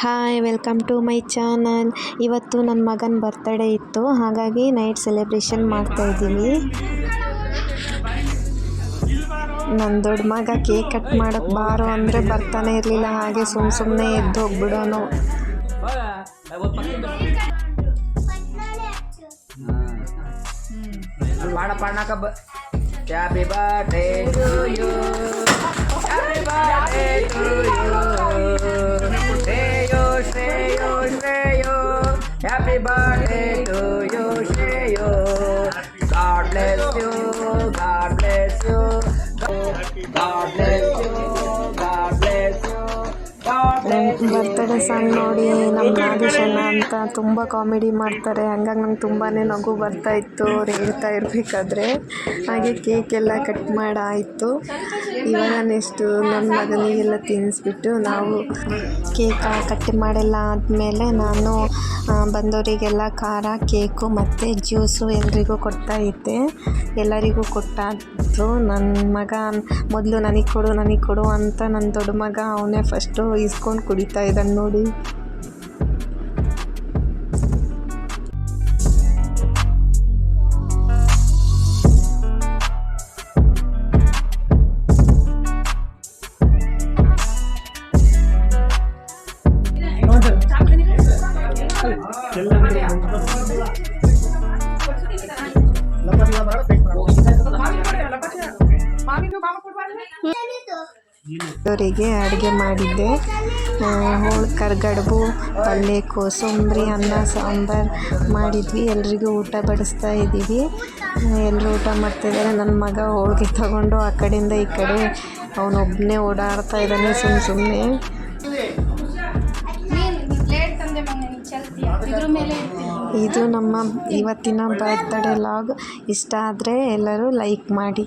Hi welcome to my channel ಇವತ್ತು ನನ್ನ ಮಗನ ಬರ್ತ್ಡೇ ಇತ್ತು. ಹಾಗಾಗಿ ನೈಟ್ ಸೆಲೆಬ್ರೇಷನ್ ಮಾಡ್ತಾ ಇದ್ದೀವಿ ನನ್ನ ದೊಡ್ಡ ಮಗ ಕೇಕ್ ಕಟ್ ಮಾಡೋಕ್ಕೆ ಬಾರೋ ಅಂದರೆ ಬರ್ತಾನೆ ಇರಲಿಲ್ಲ. ಹಾಗೆ ಸುಮ್ಮ ಸುಮ್ಮನೆ ಎದ್ದು ಹೋಗ್ಬಿಡೋನು. Happy birthday to you. Happy birthday to happy birthday to you Shreyo God bless you God bless you God bless you God bless you God bless birthday song ನೋಡಿ ನಮ್ಮ ನಾಗೇಶಣ್ಣ ಅಂತ ತುಂಬ ಕಾಮಿಡಿ ಮಾಡ್ತಾರೆ. ಹಂಗಾಗಿ ನಂಗೆ ತುಂಬಾ ನಗು ಬರ್ತಾ ಇತ್ತು ಅವ್ರು ಹೇಳ್ತಾ ಇರಬೇಕಾದ್ರೆ. ಹಾಗೆ ಕೇಕ್ ಎಲ್ಲ ಕಟ್ ಮಾಡಾಯಿತು. ಇವಾಗ ನೆಕ್ಸ್ಟು ನನ್ನ ಮಗನಿಗೆಲ್ಲ ತಿನ್ನಿಸ್ಬಿಟ್ಟು ನಾವು ಕೇಕ್ ಕಟ್ ಮಾಡೆಲ್ಲ ಆದಮೇಲೆ ನಾನು ಬಂದವರಿಗೆಲ್ಲ ಖಾರ, ಕೇಕು ಮತ್ತು ಜ್ಯೂಸು ಎಲ್ರಿಗೂ ಕೊಡ್ತಾ ಇದ್ದೆ. ಎಲ್ಲರಿಗೂ ಕೊಟ್ಟಾದ್ರು. ನನ್ನ ಮಗ ಮೊದಲು ನನಗೆ ಕೊಡು ನನಗೆ ಕೊಡು ಅಂತ ನನ್ನ ದೊಡ್ಡ ಮಗ ಅವನೇ ಫಸ್ಟು ಇಸ್ಕೊಂಡು ಕುಡಿತಾ ಇದ್ದಾನೆ ನೋಡಿ. ಅವರಿಗೆ ಅಡುಗೆ ಮಾಡಿದ್ದೆ. ಹೋಳು, ಕರ್ಗಡುಬು ಪಲ್ಯ ಕೋಸಂಬರಿ ಅನ್ನ, ಸಾಂಬಾರು ಮಾಡಿದ್ವಿ. ಎಲ್ರಿಗೂ ಊಟ ಬಡಿಸ್ತಾ ಇದ್ದೀವಿ. ಎಲ್ಲರೂ ಊಟ ಮಾಡ್ತಿದ್ದಾರೆ ನನ್ನ ಮಗ ಹೋಳಿಗೆ ತಗೊಂಡು ಆ ಕಡೆಯಿಂದ ಈ ಕಡೆ ಅವನೊಬ್ಬನೇ ಓಡಾಡ್ತಾ ಇದ್ದಾನೆ ಸುಮ್ಮ ಸುಮ್ಮನೆ ಇದು ನಮ್ಮ ಇವತ್ತಿನ ಬರ್ತ್ಡೇ ಲಾಗ್ ಇಷ್ಟ ಆದರೆ ಎಲ್ಲರೂ ಲೈಕ್ ಮಾಡಿ.